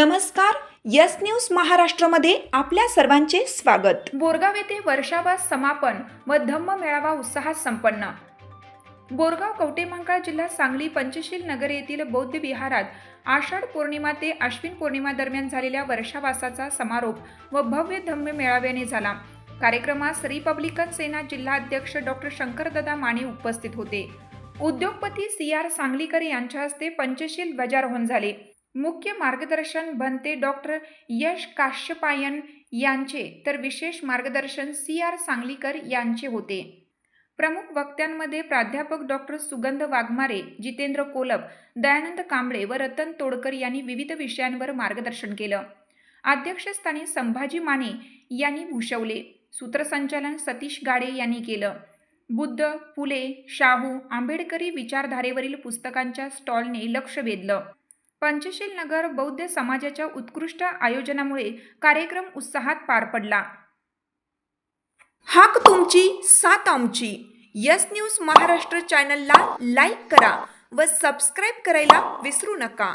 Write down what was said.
नमस्कार yes news महाराष्ट्रामध्ये आपल्या सर्वांचे स्वागत. बोरगाव येथे वर्षावास समापन व धम्म मेळावा उत्साहात संपन्न. बोरगाव कवटेमंकाळ जिल्हा सांगली पंचशील नगर येथील बौद्ध विहारात आषाढ पौर्णिमा ते अश्विन पौर्णिमा दरम्यान झालेल्या वर्षावासाचा समारोप व भव्य धम्म मेळाव्याने झाला. कार्यक्रमास रिपब्लिकन सेना जिल्हाध्यक्ष डॉक्टर शंकरदादा माने उपस्थित होते. उद्योगपती सी आर सांगलीकर यांच्या हस्ते पंचशील ध्वजारोहण झाले. मुख्य मार्गदर्शन बनते डॉक्टर यश काश्यपायन यांचे तर विशेष मार्गदर्शन सी आर सांगलीकर यांचे होते. प्रमुख वक्त्यांमध्ये प्राध्यापक डॉक्टर सुगंध वाघमारे जितेंद्र कोलप दयानंद कांबळे व रतन तोडकर यांनी विविध विषयांवर मार्गदर्शन केलं. अध्यक्षस्थानी संभाजी माने यांनी भूषवले. सूत्रसंचालन सतीश गाडे यांनी केलं. बुद्ध फुले शाहू आंबेडकरी विचारधारेवरील पुस्तकांच्या स्टॉलने लक्ष वेधलं. पंचशील नगर बौद्ध समाजाच्या उत्कृष्ट आयोजनामुळे कार्यक्रम उत्साहात पार पडला. हाक तुमची सात आमची. यस न्यूज महाराष्ट्र चॅनलला लाईक करा व सबस्क्राईब करायला विसरू नका.